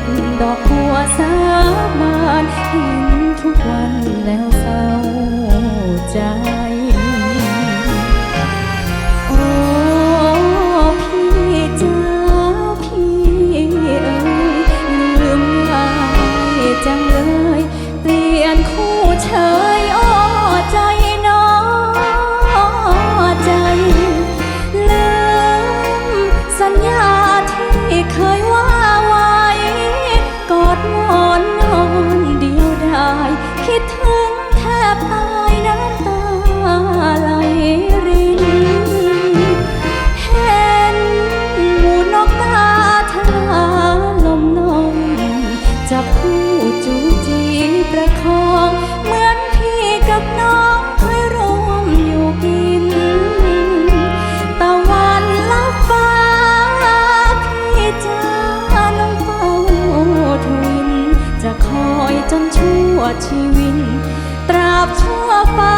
ดดอกบัวสามานเห็นทุกวันแล้วเศร้า กับน้องเคยรวมอยู่กิน ตะวันลับฟ้าพี่จ้น้องเฝ้าทวิจะคอยจนชั่วชีวิน ตราบชั่วฟ้า